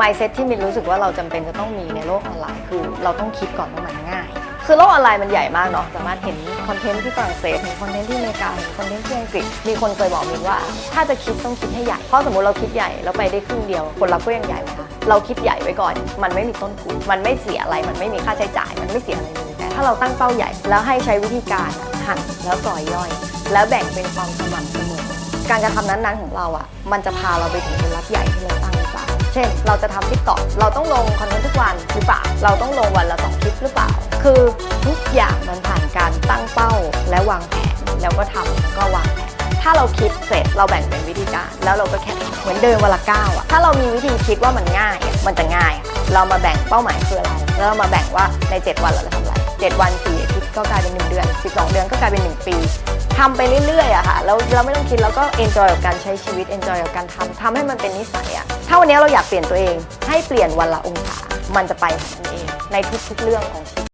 mindset ที่มินรู้สึกว่าเราจำเป็นจะต้องมีในโลกออนไลน์คือ เราต้องคิดก่อนว่ามันง่าย คือโลกออนไลน์มันใหญ่มากเนาะสามารถเห็นคอนเทนต์ที่ฝรั่งเศสเห็นคอนเทนต์ที่อเมริกาเห็นคอนเทนต์ที่อังกฤษมีคนเคยบอกมินว่า ถ้าจะคิดต้องคิดให้ใหญ่เพราะสมมติเราคิดใหญ่แล้วไปได้ครึ่งเดียวผลลัพธ์ก็ยังใหญ่ไหมคะเราคิดใหญ่ไว้ก่อน มันไม่มีต้นทุนมันไม่เสียอะไรมันไม่มีค่าใช้จ่ายมันไม่เสียอะไรเลยแต่ถ้าเราตั้งเป้าใหญ่แล้วให้ใช้วิธีการหั่นแล้วซอยย่อย แล้วแบ่งเป็นความสม่ำเสมอ การกระทำนั้นๆของเราอะ มันจะพาเราไปถึงผลลัพธ์ใหญ่ที่เราตั้งหรือเปล่า เช่น เราจะทำทิกตอกเราต้องลงคอนเทนต์ทุกวันหรือเปล่า เราต้องลงวันละสองคลิปหรือเปล่า คือทุกอย่างมันผ่านการตั้งเป้าและวางแผนแล้วก็ทำแล้วก็วางแผนถ้าเราคิดเสร็จเราแบ่งเป็นวิธีการ แล้วเราก็แค่ทเหมือนเดินวันละก้าวอะถ้าเรามีวิธีคิดว่ามันง่ายอะมันจะง่ายอะเรามาแบ่งเป้าหมายคืออะไร แล้วเรามาแบ่งว่าใน 7 วันเราจะทำอะไร 7 วัน4อาทิตย์ก็กลายเป็น 1 เดือน 12 เดือนก็กลายเป็น 1 ปีทำไปเรื่อยๆอะค่ะแล้วเราไม่ต้องคิดแล้วก็เอนจอยกับการใช้ชีวิตเอนจอยกับการทำทำให้มันเป็นนิสัยอะถ้าวันนี้เราอยากเปลี่ยนตัวเองให้เปลี่ยนวันละองศามันจะไปของมันเองในทุกๆเรื่องของชีวิต